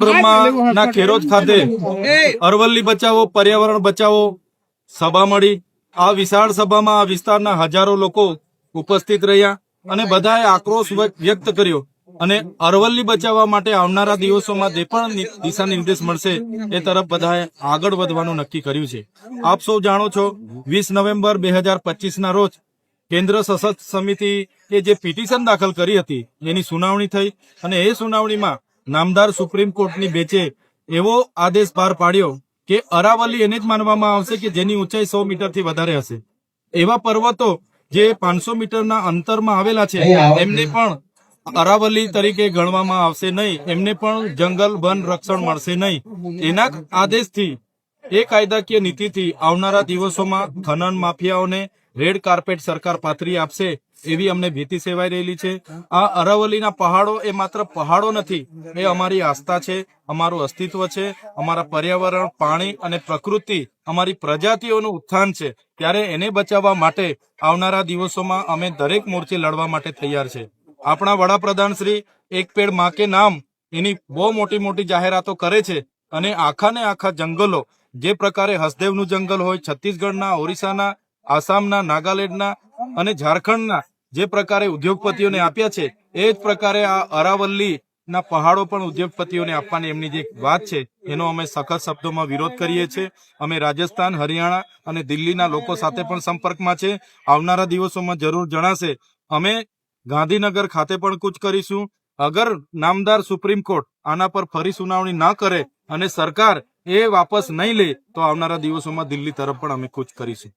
ના ખેરોજ ખાતે અરવલ્લી બચાવો પર્યાવરણ બચાવો સભા મળી. આ વિશાળ સભામાં આ વિસ્તારના હજારો લોકો ઉપસ્થિત રહ્યા અને બધાએ આક્રોશ વ્યક્ત કર્યો. અને અરવલ્લી બચાવવા માટે આવનારા દિવસોમાં જે પણ દિશા નિર્દેશ મળશે એ તરફ બધાએ આગળ વધવાનું નક્કી કર્યું છે. આપ સૌ જાણો છો વીસ નવેમ્બર બે હજાર ના રોજ કેન્દ્ર સશસ્ત્ર સમિતિ એ જે પિટિશન દાખલ કરી હતી એની સુનાવણી થઈ અને એ સુનાવણીમાં નામદાર સુપ્રીમ કોર્ટની બેચે એવો આદેશ બહાર પાડ્યો કે અરાવલી એને જ માનવામાં આવશે કે જેની ઊંચાઈ સો મીટરથી વધારે હશે. એવા પર્વતો જે પાંચસો મીટરના અંતરમાં આવેલા છે એમને પણ અરાવલી તરીકે ગણવામાં આવશે નહીં. એમને પણ જંગલ વન રક્ષણ મળશે નહીં. એના આદેશથી એ કાયદાકીય નીતિથી આવનારા દિવસોમાં ખનન માફિયાઓને રેડ કાર્પેટ સરકાર પાથરી આપશે. એવી અમને ભીતિ સેવાઈ રહેલી છે. આ અરાવલીના પહાડો એ માત્ર પહાડો નથી, એ અમારી આસ્થા છે, અમારું અસ્તિત્વ છે, અમારા પર્યાવરણ, પાણી અને પ્રકૃતિ અમારી પ્રજાતિઓનું ઉત્થાન છે. ત્યારે એને બચાવવા માટે આવનારા દિવસોમાં અમે દરેક મોરચે લડવા માટે તૈયાર છે. આપણા વડાપ્રધાન શ્રી એક પેડમાં કે નામ એની બહુ મોટી મોટી જાહેરાતો કરે છે અને આખા ને આખા જંગલો, જે પ્રકારે હસદેવનું જંગલ હોય, છત્તીસગઢના, ઓરિસ્સાના, આસામના, નાગાલેન્ડના અને ઝારખંડના જે પ્રકારે ઉદ્યોગપતિઓને આપ્યા છે, એ જ પ્રકારે આ અરાવલ્લી ના પહાડો પણ ઉદ્યોગપતિઓને આપવાની એમની જે વાત છે, એનો અમે સખત શબ્દોમાં વિરોધ કરીએ છીએ. અમે રાજસ્થાન, હરિયાણા અને દિલ્હીના લોકો સાથે પણ સંપર્કમાં છે. આવનારા દિવસોમાં જરૂર જણાશે. અમે ગાંધીનગર ખાતે પણ કૂચ કરીશું. અગર નામદાર સુપ્રીમ કોર્ટ આના પર ફરી સુનાવણી ન કરે અને સરકાર એ વાપસ નહીં લે, તો આવનારા દિવસોમાં દિલ્હી તરફ પણ અમે કૂચ કરીશું.